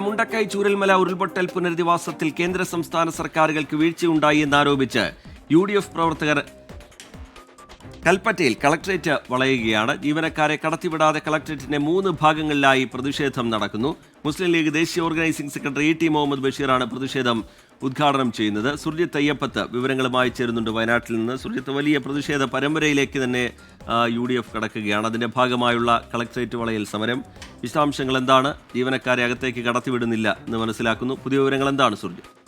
മുണ്ടക്കൈ ചൂരൽമല ഉരുൾപൊട്ടൽ പുനരധിവാസത്തിൽ കേന്ദ്ര സംസ്ഥാന സർക്കാരുകൾക്ക് വീഴ്ചയുണ്ടായി എന്നാരോപിച്ച് യു ഡി എഫ് പ്രവർത്തകർ കൽപ്പറ്റയിൽ കളക്ട്രേറ്റ് വളയുകയാണ്. ജീവനക്കാരെ കടത്തിവിടാതെ കളക്ട്രേറ്റിന്റെ മൂന്ന് ഭാഗങ്ങളിലായി പ്രതിഷേധം നടക്കുന്നു. മുസ്ലിം ലീഗ് ദേശീയ organising secretary E T Muhammad ബഷീറാണ് പ്രതിഷേധം ഉദ്ഘാടനം ചെയ്യുന്നത്. സുർജിത്ത് അയ്യപ്പത്ത് വിവരങ്ങളുമായി ചേരുന്നുണ്ട് വയനാട്ടിൽ നിന്ന്. സുർജിത്ത് വലിയ പ്രതിഷേധ പരമ്പരയിലേക്ക് തന്നെ യു ഡി എഫ് കടക്കുകയാണ്. അതിന്റെ ഭാഗമായുള്ള കളക്ട്രേറ്റ് വളയൽ സമരം. വിശദാംശങ്ങൾ എന്താണ്? ജീവനക്കാരെ അകത്തേക്ക് കടത്തിവിടുന്നില്ല എന്ന് മനസ്സിലാക്കുന്നു. പുതിയ വിവരങ്ങൾ എന്താണ് സുർജിത്ത്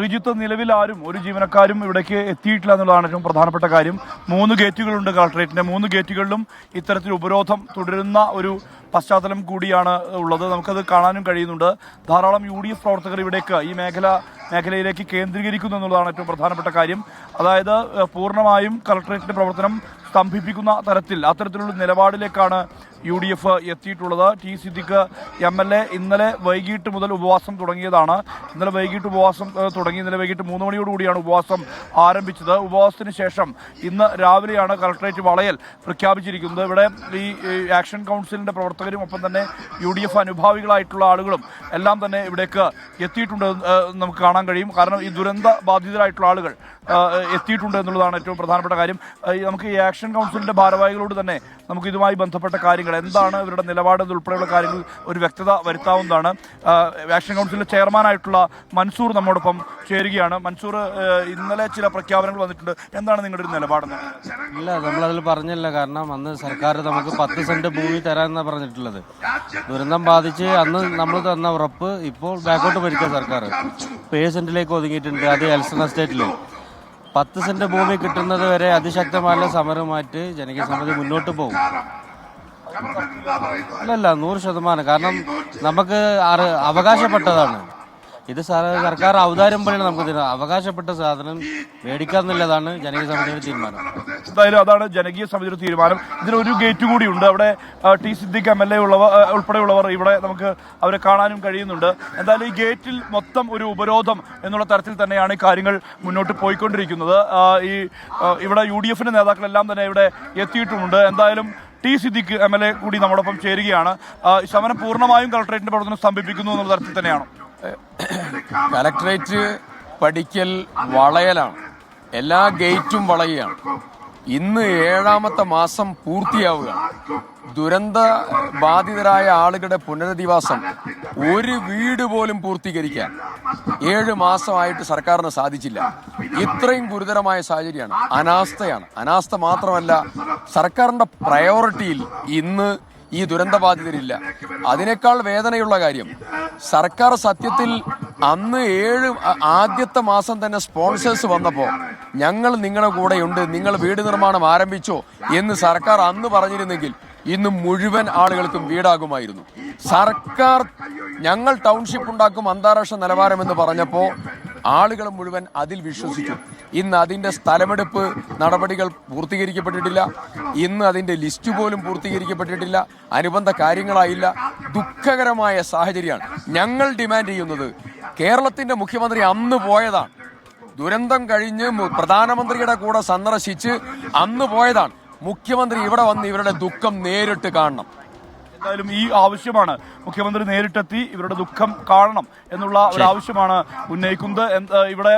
റിജിത്ത് നിലവിൽ ആരും ഒരു ജീവനക്കാരും ഇവിടേക്ക് എത്തിയിട്ടില്ല എന്നുള്ളതാണ് ഏറ്റവും പ്രധാനപ്പെട്ട കാര്യം. മൂന്ന് ഗേറ്റുകളുണ്ട് കളക്ടറേറ്റിന്റെ. മൂന്ന് ഗേറ്റുകളിലും ഇത്തരത്തിൽ ഉപരോധം തുടരുന്ന ഒരു പശ്ചാത്തലം കൂടിയാണ് ഉള്ളത്. നമുക്കത് കാണാനും കഴിയുന്നുണ്ട്. ധാരാളം യു ഡി എഫ് പ്രവർത്തകർ ഇവിടേക്ക് ഈ മേഖല മേഖലയിലേക്ക് കേന്ദ്രീകരിക്കുന്നു എന്നുള്ളതാണ് ഏറ്റവും പ്രധാനപ്പെട്ട കാര്യം. അതായത് പൂർണമായും കളക്ടറേറ്റിന്റെ പ്രവർത്തനം സ്തംഭിപ്പിക്കുന്ന തരത്തിൽ അത്തരത്തിലുള്ള നിലപാടിലേക്കാണ് യു ഡി എഫ് എത്തിയിട്ടുള്ളത്. T Siddique M L A ഇന്നലെ വൈകിട്ട് മുതൽ ഉപവാസം തുടങ്ങിയതാണ്. ഇന്നലെ വൈകിട്ട് ഉപവാസം തുടങ്ങി. ഇന്നലെ വൈകിട്ട് മൂന്ന് മണിയോടുകൂടിയാണ് ഉപവാസം ആരംഭിച്ചത്. ഉപവാസത്തിന് ശേഷം ഇന്ന് രാവിലെയാണ് കളക്ടറേറ്റ് വളയൽ പ്രഖ്യാപിച്ചിരിക്കുന്നത്. ഇവിടെ ഈ ആക്ഷൻ കൗൺസിലിന്റെ പ്രവർത്തകരും ഒപ്പം തന്നെ യു ഡി എഫ് അനുഭാവികളായിട്ടുള്ള ആളുകളും എല്ലാം തന്നെ ഇവിടേക്ക് എത്തിയിട്ടുണ്ട് നമുക്ക് കാണാൻ കഴിയും. കാരണം ഈ ദുരന്ത ബാധിതരായിട്ടുള്ള ആളുകൾ എത്തിയിട്ടുണ്ട് എന്നുള്ളതാണ് ഏറ്റവും പ്രധാനപ്പെട്ട കാര്യം. നമുക്ക് ഈ ആക്ഷൻ കൗൺസിലിന്റെ ഭാരവാഹികളോട് തന്നെ നമുക്ക് ഇതുമായി ബന്ധപ്പെട്ട കാര്യങ്ങൾ എന്താണ് ഇവരുടെ നിലപാട് ഉൾപ്പെടെയുള്ള കാര്യങ്ങൾ ഒരു വ്യക്തത വരുത്താവുന്നതാണ്. ആക്ഷൻ കൗൺസിലിന്റെ ചെയർമാനായിട്ടുള്ള മൻസൂർ നമ്മോടൊപ്പം ചേരുകയാണ്. മൻസൂർ ഇന്നലെ ചില പ്രഖ്യാപനങ്ങൾ വന്നിട്ടുണ്ട്. എന്താണ് നിങ്ങളുടെ ഒരു നിലപാടെന്ന്? ഇല്ല നമ്മളതിൽ പറഞ്ഞില്ല. കാരണം അന്ന് സർക്കാർ നമുക്ക് പത്ത് സെന്റ് ഭൂമി തരാമെന്നാണ് പറഞ്ഞിട്ടുള്ളത്. ദുരന്തം ബാധിച്ച് അന്ന് നമ്മൾ തന്ന ഉറപ്പ് ഇപ്പോൾ ബാക്കോട്ട് ഭരിക്കുക സർക്കാർ. പേ സെന്റിലേക്ക് ഒതുങ്ങിയിട്ടുണ്ട് അത് എൽസൺ എസ്റ്റേറ്റിൽ. പത്ത് സെന്റ് ഭൂമി കിട്ടുന്നത് വരെ അതിശക്തമായ സമരമായിട്ട് ജനകീയ സമിതി മുന്നോട്ട് പോകും. അല്ലല്ല നൂറ് ശതമാനം. കാരണം നമുക്ക് അവകാശപ്പെട്ടതാണ്. ഇത് സർ- സർക്കാർ ഔദാര്യം പോലെയാണ് നമുക്ക് അവകാശപ്പെട്ട സാധനം മേടിക്കാന്നുള്ളതാണ് ജനകീയ സമിതിയുടെ തീരുമാനം. എന്തായാലും അതാണ് ജനകീയ സമിതിയുടെ തീരുമാനം. ഇതിനൊരു ഗേറ്റ് ഉണ്ട്. അവിടെ T Siddique M L A ഉള്ളവർ ഉൾപ്പെടെയുള്ളവർ ഇവിടെ നമുക്ക് അവരെ കാണാനും കഴിയുന്നുണ്ട്. എന്തായാലും ഈ ഗേറ്റിൽ മൊത്തം ഒരു ഉപരോധം എന്നുള്ള തരത്തിൽ തന്നെയാണ് ഈ കാര്യങ്ങൾ മുന്നോട്ട് പോയിക്കൊണ്ടിരിക്കുന്നത്. ഈ ഇവിടെ യു ഡി എഫിന്റെ നേതാക്കളെല്ലാം തന്നെ ഇവിടെ എത്തിയിട്ടുമുണ്ട്. എന്തായാലും T Siddique M L A കൂടി നമ്മോടൊപ്പം ചേരുകയാണ്. ശമനം പൂർണമായും കളക്ടറേറ്റിന്റെ പ്രവർത്തനം സ്തംഭിപ്പിക്കുന്നു എന്നുള്ള തരത്തിൽ തന്നെയാണ്? കളക്ടറേറ്റ് പഠിക്കൽ വളയലാണ്. എല്ലാ ഗേറ്റും വളയുകയാണ്. ഇന്ന് ഏഴാമത്തെ മാസം പൂർത്തിയാവുകയാണ് ദുരന്ത ബാധിതരായ ആളുകളുടെ പുനരധിവാസം ഒരു വീട് പോലും പൂർത്തീകരിക്കാൻ ഏഴ് മാസമായിട്ട് സർക്കാരിന് സാധിച്ചില്ല. ഇത്രയും ഗുരുതരമായ സാഹചര്യമാണ്. അനാസ്ഥയാണ്. അനാസ്ഥ മാത്രമല്ല സർക്കാരിന്റെ പ്രയോറിറ്റിയിൽ ഇന്ന് ഈ ദുരന്തബാധിതരില്ല. അതിനേക്കാൾ വേദനയുള്ള കാര്യം സർക്കാർ സത്യത്തിൽ അന്ന് ഏഴ് ആദ്യത്തെ മാസം തന്നെ സ്പോൺസേഴ്സ് വന്നപ്പോൾ ഞങ്ങൾ നിങ്ങളുടെ കൂടെയുണ്ട് നിങ്ങൾ വീട് നിർമ്മാണം ആരംഭിച്ചോ എന്ന് സർക്കാർ അന്ന് പറഞ്ഞിരുന്നെങ്കിൽ ഇന്ന് മുഴുവൻ ആളുകൾക്കും വീടാകുമായിരുന്നു. സർക്കാർ ഞങ്ങൾ ടൗൺഷിപ്പ് ഉണ്ടാക്കും അന്താരാഷ്ട്ര നിലവാരം എന്ന് പറഞ്ഞപ്പോൾ ആളുകൾ മുഴുവൻ അതിൽ വിശ്വസിച്ചു. ഇന്ന് അതിന്റെ സ്ഥലമെടുപ്പ് നടപടികൾ പൂർത്തീകരിക്കപ്പെട്ടിട്ടില്ല. ഇന്ന് അതിന്റെ ലിസ്റ്റ് പോലും പൂർത്തീകരിക്കപ്പെട്ടിട്ടില്ല. അനുബന്ധ കാര്യങ്ങളായില്ല. ദുഃഖകരമായ സാഹചര്യമാണ്. ഞങ്ങൾ ഡിമാൻഡ് ചെയ്യുന്നത് കേരളത്തിന്റെ മുഖ്യമന്ത്രി അന്ന് പോയതാണ്. ദുരന്തം കഴിഞ്ഞ് പ്രധാനമന്ത്രിയുടെ കൂടെ സന്ദർശിച്ച് അന്ന് പോയതാണ്. മുഖ്യമന്ത്രി ഇവിടെ വന്ന് ഇവരുടെ ദുഃഖം നേരിട്ട് കാണണം. എന്തായാലും ഈ ആവശ്യമാണ് മുഖ്യമന്ത്രി നേരിട്ടെത്തി ഇവരുടെ ദുഃഖം കാണണം എന്നുള്ള ഒരു ആവശ്യമാണ് ഉന്നയിക്കുന്നത്. ഇവിടെ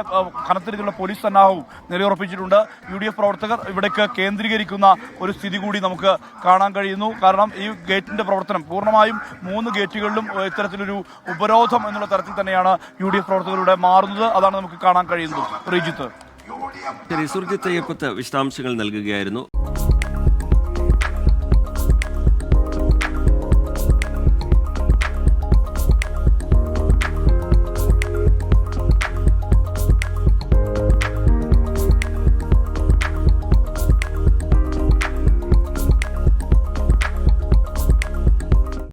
കനത്ത രീതിയിലുള്ള പോലീസ് സന്നാഹവും നിലയുറപ്പിച്ചിട്ടുണ്ട്. യു ഡി എഫ് പ്രവർത്തകർ ഇവിടേക്ക് കേന്ദ്രീകരിക്കുന്ന ഒരു സ്ഥിതി കൂടി നമുക്ക് കാണാൻ കഴിയുന്നു. കാരണം ഈ ഗേറ്റിന്റെ പ്രവർത്തനം പൂർണമായും മൂന്ന് ഗേറ്റുകളിലും ഇത്തരത്തിലൊരു ഉപരോധം എന്നുള്ള തരത്തിൽ തന്നെയാണ് യു ഡി എഫ് പ്രവർത്തകരുടെ മാറുന്നത്. അതാണ് നമുക്ക് കാണാൻ കഴിയുന്നത്. ശ്രീജിത്ത് ശരി സുർജിത്ത് അയ്യപ്പത്ത് വിശദാംശങ്ങൾ നൽകുകയായിരുന്നു.